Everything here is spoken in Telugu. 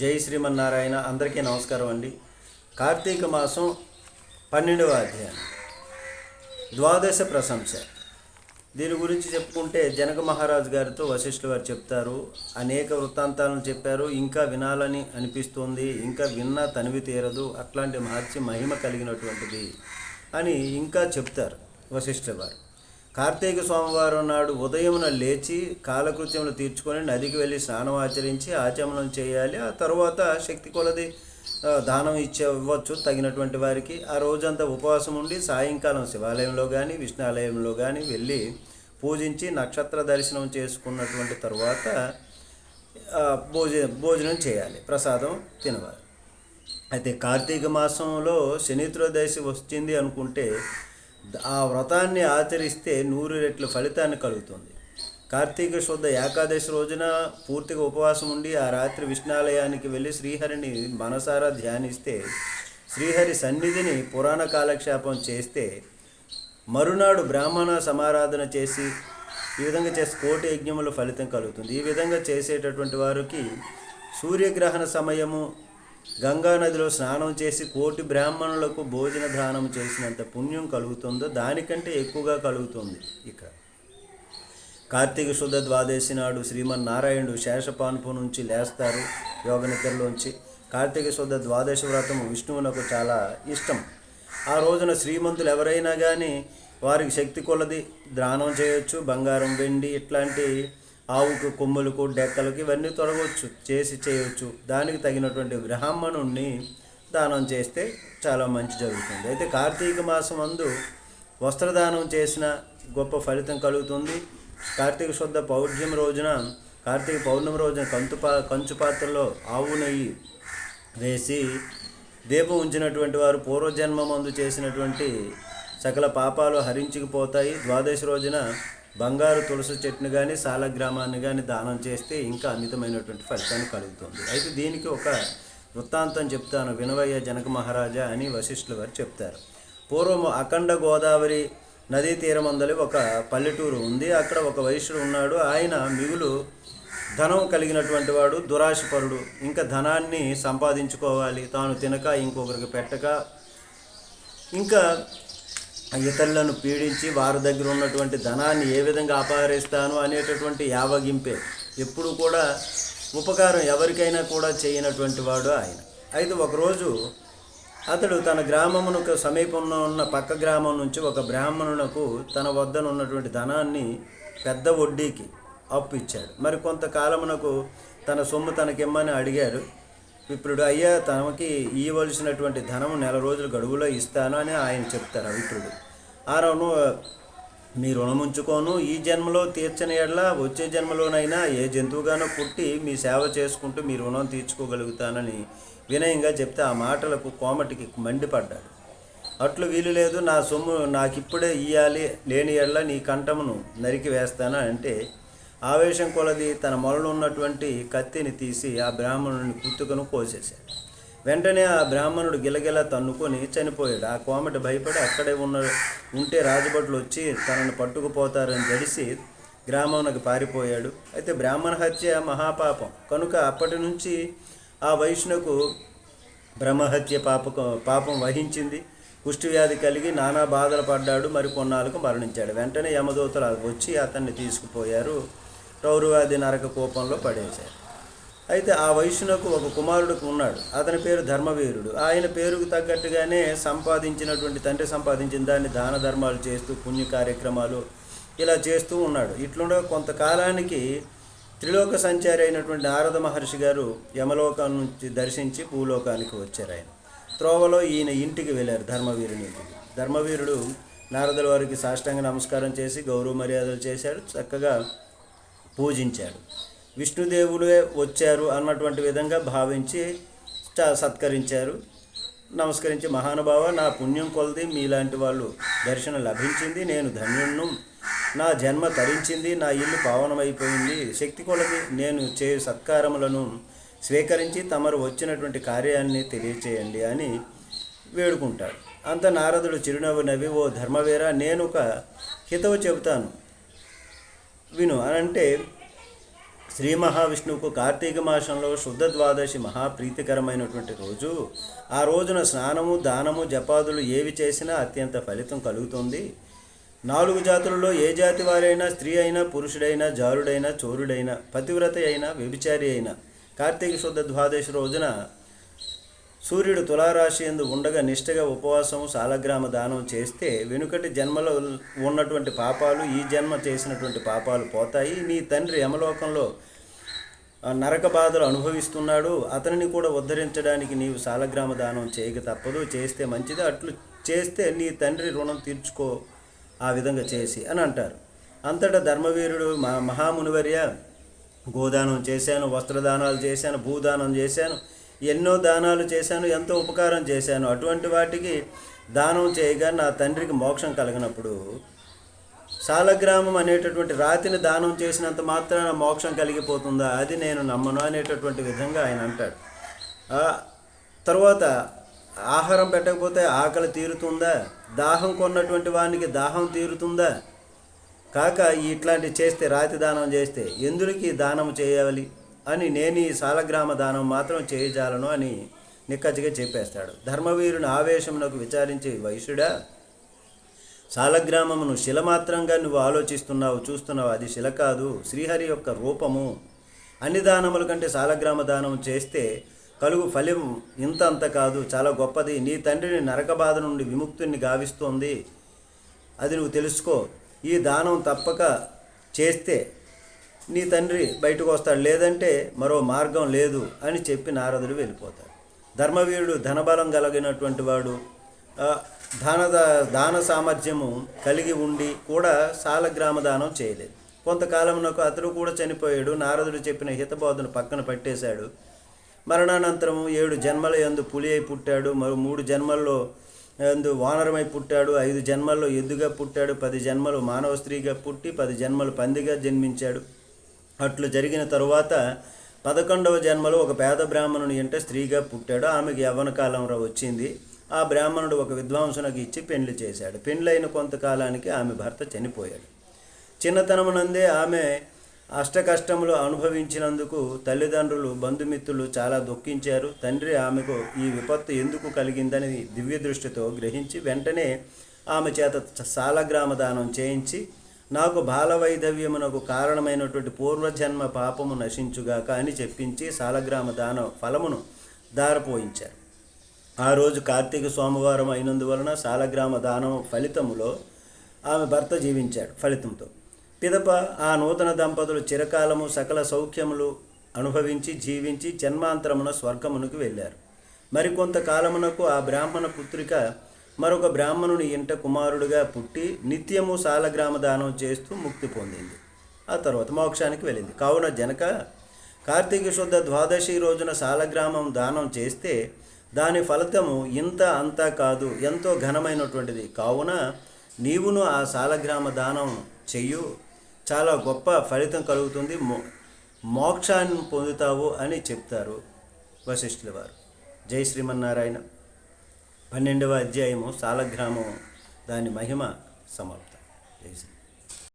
జై శ్రీమన్నారాయణ. అందరికీ నమస్కారం అండి. కార్తీక మాసం పన్నెండవ అధ్యాయం. ద్వాదశ ప్రశంస. దీని గురించి చెప్పుకుంటే జనక మహారాజు గారితో వశిష్ఠుల వారు చెప్తారు అనేక వృత్తాంతాలను చెప్పారు ఇంకా వినాలని అనిపిస్తుంది ఇంకా విన్నా తనివి తీరదు అట్లాంటి మహర్షి మహిమ కలిగినటువంటిది అని ఇంకా చెప్తారు వశిష్ఠుల వారు. కార్తీక సోమవారం నాడు ఉదయమున లేచి కాలకృత్యములు తీర్చుకొని నదికి వెళ్ళి స్నానం ఆచరించి ఆచమనం చేయాలి. ఆ తర్వాత శక్తి కొలది దానం ఇచ్చే ఇవ్వచ్చు తగినటువంటి వారికి. ఆ రోజంతా ఉపవాసం ఉండి సాయంకాలం శివాలయంలో కానీ విష్ణాలయంలో కానీ వెళ్ళి పూజించి నక్షత్ర దర్శనం చేసుకున్నటువంటి తర్వాత ఆ, భోజ భోజనం చేయాలి ప్రసాదం తినవాలి. అయితే కార్తీక మాసంలో శనిత్రోదశి వచ్చింది అనుకుంటే ఆ వ్రతాన్ని ఆచరిస్తే నూరు రెట్ల ఫలితాన్ని కలుగుతుంది. కార్తీక శుద్ధ ఏకాదశి రోజున పూర్తిగా ఉపవాసం ఉండి ఆ రాత్రి విష్ణాలయానికి వెళ్ళి శ్రీహరిని మనసారా ధ్యానిస్తే శ్రీహరి సన్నిధిని పురాణ కాలక్షేపం చేస్తే మరునాడు బ్రాహ్మణ సమారాధన చేసి ఈ విధంగా చేసి కోటి యజ్ఞముల ఫలితం కలుగుతుంది. ఈ విధంగా చేసేటటువంటి వారికి సూర్యగ్రహణ సమయము గంగా నదిలో స్నానం చేసి కోటి బ్రాహ్మణులకు భోజన దానం చేసినంత పుణ్యం కలుగుతుందో దానికంటే ఎక్కువగా కలుగుతుంది ఇక్కడ. కార్తీక శుద్ధ ద్వాదశి నాడు శ్రీమన్నారాయణుడు శేషపాన్పు నుంచి లేస్తారు యోగ నిద్రలోంచి. కార్తీక శుద్ధ ద్వాదశి వ్రతం విష్ణువునకు చాలా ఇష్టం. ఆ రోజున శ్రీమంతులు ఎవరైనా కానీ వారికి శక్తి కొలది దానం చేయొచ్చు బంగారం వెండి ఇట్లాంటి ఆవుకు కొమ్ములకు డెక్కలకు ఇవన్నీ తొలగవచ్చు చేసి చేయవచ్చు దానికి తగినటువంటి బ్రాహ్మణుణ్ణి దానం చేస్తే చాలా మంచి జరుగుతుంది. అయితే కార్తీక మాసం అందు వస్త్రదానం చేసిన గొప్ప ఫలితం కలుగుతుంది. కార్తీక శుద్ధ పౌర్ణ్యం రోజున కార్తీక పౌర్ణమి రోజున కంతు పా కంచు పాత్రలో ఆవు నెయ్యి వేసి దీపం ఉంచినటువంటి వారు పూర్వజన్మమందు చేసినటువంటి సకల పాపాలు హరించుకుపోతాయి. ద్వాదశి రోజున బంగారు తులసి చెట్టును కానీ సాలగ్రామాన్ని కానీ దానం చేస్తే ఇంకా అమితమైనటువంటి ఫలితాన్ని కలుగుతుంది. అయితే దీనికి ఒక వృత్తాంతం చెప్తాను. వినవయ్య జనక మహారాజా అని వశిష్ఠుల వారు చెప్తారు. పూర్వం అఖండ గోదావరి నదీ తీరమందలి ఒక పల్లెటూరు ఉంది. అక్కడ ఒక వైశ్యుడు ఉన్నాడు. ఆయన మిగులు ధనం కలిగినటువంటి వాడు దురాశపరుడు. ఇంకా ధనాన్ని సంపాదించుకోవాలి. తాను తినక ఇంకొకరికి పెట్టక ఇంకా ఇతరులను పీడించి వారి దగ్గర ఉన్నటువంటి ధనాన్ని ఏ విధంగా అపహరిస్తాను అనేటటువంటి యావగింపే. ఎప్పుడు కూడా ఉపకారం ఎవరికైనా కూడా చేయనటువంటి వాడు ఆయన. అయితే ఒకరోజు అతడు తన గ్రామమునకు సమీపంలో ఉన్న పక్క గ్రామం నుంచి ఒక బ్రాహ్మణునకు తన వద్దన ఉన్నటువంటి ధనాన్ని పెద్ద వడ్డీకి అప్పు ఇచ్చాడు. మరి కొంతకాలమునకు తన సొమ్ము తనకిమ్మని అడిగాడు విప్రుడు అయ్యా తనకి ఇవ్వవలసినటువంటి ధనము నెల రోజులు గడువులో ఇస్తాను అని ఆయన చెప్తారు విప్రుడు ఆ రుణం మీ రుణం ఉంచుకోను. ఈ జన్మలో తీర్చని ఎడల వచ్చే జన్మలోనైనా ఏ జంతువుగానో పుట్టి మీ సేవ చేసుకుంటూ మీ రుణం తీర్చుకోగలుగుతానని వినయంగా చెప్తే ఆ మాటలకు కోమటికి మండిపడ్డాడు. అట్లు వీలు లేదు. నా సొమ్ము నాకిప్పుడే ఇయ్యాలి. లేని ఎడల నీ కంఠమును నరికి వేస్తాను అంటే ఆవేశం కొలది తన మొలలో ఉన్నటువంటి కత్తిని తీసి ఆ బ్రాహ్మణుని కుత్తుకను కోసేశాడు. వెంటనే ఆ బ్రాహ్మణుడు గిలగిలా తన్నుకొని చనిపోయాడు. ఆ కోమటి భయపడి అక్కడే ఉన్న ఉంటే రాజభటులు వచ్చి తనను పట్టుకుపోతారని జడిసి గ్రామంలోకి పారిపోయాడు. అయితే బ్రాహ్మణ హత్య మహాపాపం. కనుక అప్పటి నుంచి ఆ వైష్ణకు బ్రహ్మహత్య పాపకం పాపం వహించింది. కుష్ఠవ్యాధి కలిగి నానా బాధలు పడ్డాడు. మరి కొన్నాళ్ళకు మరణించాడు. వెంటనే యమదూతలు వచ్చి అతన్ని తీసుకుపోయారు. టౌరువ్యాధి నరక కోపంలో పడేశారు. అయితే ఆ వయసునకు ఒక కుమారుడు ఉన్నాడు. అతని పేరు ధర్మవీరుడు. ఆయన పేరుకు తగ్గట్టుగానే సంపాదించినటువంటి తండ్రి సంపాదించిన దాన్ని దాన ధర్మాలు చేస్తూ పుణ్య కార్యక్రమాలు ఇలా చేస్తూ ఉన్నాడు. ఇట్లుండగా కొంతకాలానికి త్రిలోక సంచారి అయినటువంటి నారద మహర్షి గారు యమలోకం నుంచి దర్శించి భూలోకానికి వచ్చారు ఆయన. త్రోవలో ఈయన ఇంటికి వెళ్ళారు ధర్మవీరుని ఇంటికి. ధర్మవీరుడు నారదుల వారికి సాష్టాంగ నమస్కారం చేసి గౌరవ మర్యాదలు చేశాడు. చక్కగా పూజించాడు. విష్ణుదేవులే వచ్చారు అన్నటువంటి విధంగా భావించి సత్కరించారు. నమస్కరించి మహానుభావ నా పుణ్యం కొలది మీలాంటి వాళ్ళు దర్శనం లభించింది నేను ధన్యుణ్ణం. నా జన్మ తరించింది నా ఇల్లు పావనమైపోయింది. శక్తి కొలది నేను చే సత్కారములను స్వీకరించి తమరు వచ్చినటువంటి కార్యాన్ని తెలియచేయండి అని వేడుకుంటాడు. అంత నారదుడు చిరునవ్వు నవ్వి ఓ ధర్మవీర నేను ఒక హితవు చెబుతాను. విను అని అంటే శ్రీ మహావిష్ణువుకు కార్తీక మాసంలో శుద్ధ ద్వాదశి మహాప్రీతికరమైనటువంటి రోజు. ఆ రోజున స్నానము దానము జపాదులు ఏవి చేసినా అత్యంత ఫలితం కలుగుతుంది. నాలుగు జాతులలో ఏ జాతి వారైనా స్త్రీ అయినా పురుషుడైనా జారుడైనా చోరుడైనా పతివ్రత అయినా వ్యభిచారి అయినా కార్తీక శుద్ధ ద్వాదశి రోజున సూర్యుడు తులారాశి ఎందు ఉండగా నిష్టగా ఉపవాసం సాలగ్రామ దానం చేస్తే వెనుకటి జన్మలో ఉన్నటువంటి పాపాలు ఈ జన్మ చేసినటువంటి పాపాలు పోతాయి. నీ తండ్రి యమలోకంలో నరక బాధలు అనుభవిస్తున్నాడు. అతనిని కూడా ఉద్ధరించడానికి నీవు సాలగ్రామ దానం చేయక తప్పదు. చేస్తే మంచిది. అట్లు చేస్తే నీ తండ్రి రుణం తీర్చుకో ఆ విధంగా చేసి అని అంటారు. అంతటా ధర్మవీరుడు మా మహామునివర్య గోదానం చేశాను వస్త్రదానాలు చేశాను భూదానం చేశాను. ఎన్నో దానాలు చేశాను ఎంతో ఉపకారం చేశాను. అటువంటి వాటికి దానం చేయగా నా తండ్రికి మోక్షం కలిగినప్పుడు సాలగ్రామం అనేటటువంటి రాతిని దానం చేసినంత మాత్రాన మోక్షం కలిగిపోతుందా? అది నేను నమ్మను అనేటటువంటి విధంగా ఆయన అంటాడు. తర్వాత ఆహారం పెట్టకపోతే ఆకలి తీరుతుందా? దాహం కొన్నటువంటి వానికి దాహం తీరుతుందా? కాక ఇట్లాంటి చేస్తే రాతి దానం చేస్తే ఎందులకి దానం చేయాలి? అని నేను ఈ సాలగ్రామ దానం మాత్రం చేయజాలను అని నిక్కచ్చిగా చెప్పేస్తాడు. ధర్మవీరుని ఆవేశమునకు విచారించి వైశ్యుడా సాలగ్రామమును శిల మాత్రంగా నువ్వు ఆలోచిస్తున్నావు చూస్తున్నావు. అది శిల కాదు శ్రీహరి యొక్క రూపము. అన్ని దానముల కంటే సాలగ్రామ దానం చేస్తే కలుగు ఫలిం ఇంత అంత కాదు చాలా గొప్పది. నీ తండ్రిని నరక బాధ నుండి విముక్తుని గావిస్తోంది. అది నువ్వు తెలుసుకో. ఈ దానం తప్పక చేస్తే నీ తండ్రి బయటకు వస్తాడు లేదంటే మరో మార్గం లేదు అని చెప్పి నారదుడు వెళ్ళిపోతాడు. ధర్మవీరుడు ధనబలం కలిగినటువంటి వాడు ఆ, దాన దాన సామర్థ్యము కలిగి ఉండి కూడా సాలగ్రామ దానం చేయలేదు. కొంతకాలంలో అతడు కూడా చనిపోయాడు నారదుడు చెప్పిన హితబోధను పక్కన పట్టేశాడు. మరణానంతరం ఏడు జన్మల యందు పులి అయి పుట్టాడు మరో మూడు జన్మల్లో ఎందు వానరమై పుట్టాడు ఐదు జన్మల్లో ఎద్దుగా పుట్టాడు పది జన్మలు మానవ స్త్రీగా పుట్టి పది జన్మలు పందిగా జన్మించాడు. అట్లు జరిగిన తరువాత పదకొండవ జన్మలో ఒక పేద బ్రాహ్మణుని ఇంట స్త్రీగా పుట్టాడు. ఆమెకి యవ్వన కాలంలో వచ్చింది. ఆ బ్రాహ్మణుడు ఒక విద్వాంసునికి ఇచ్చి పెండ్లి చేశాడు. పెండ్లైన కొంతకాలానికి ఆమె భర్త చనిపోయాడు. చిన్నతనమునందే ఆమె అష్టకష్టములు అనుభవించినందుకు తల్లిదండ్రులు బంధుమిత్రులు చాలా దుఃఖించారు. తండ్రి ఆమెకు ఈ విపత్తు ఎందుకు కలిగిందని దివ్య దృష్టితో గ్రహించి వెంటనే ఆమె చేత సాలగ్రామ దానం చేయించి నాకు బాలవైధవ్యమునకు కారణమైనటువంటి పూర్వజన్మ పాపము నశించుగాక అని చెప్పించి సాలగ్రామ దాన ఫలమును దారపోయించారు. ఆ రోజు కార్తీక సోమవారం అయినందువలన సాలగ్రామ దానం ఫలితములో ఆమె భర్త జీవించాడు ఫలితంతో. పిదప ఆ నూతన దంపతులు చిరకాలము సకల సౌఖ్యములు అనుభవించి జీవించి జన్మాంతరమున స్వర్గమునకు వెళ్ళారు. మరికొంత కాలమునకు ఆ బ్రాహ్మణ పుత్రిక మరొక బ్రాహ్మణుని ఇంట కుమారుడుగా పుట్టి నిత్యము సాలగ్రామ దానం చేస్తూ ముక్తి పొందింది. ఆ తర్వాత మోక్షానికి వెళ్ళింది. కావున జనక కార్తీక శుద్ధ ద్వాదశి రోజున సాలగ్రామం దానం చేస్తే దాని ఫలితము ఇంత అంతా కాదు ఎంతో ఘనమైనటువంటిది. కావున నీవును ఆ సాలగ్రామ దానం చెయ్యు. చాలా గొప్ప ఫలితం కలుగుతుంది. మో మోక్షాన్ని పొందుతావు అని చెప్తారు వశిష్ఠుల వారు. జై శ్రీమన్నారాయణ. పన్నెండవ అధ్యాయము సాలగ్రామం దాని మహిమ సమాప్తం. జై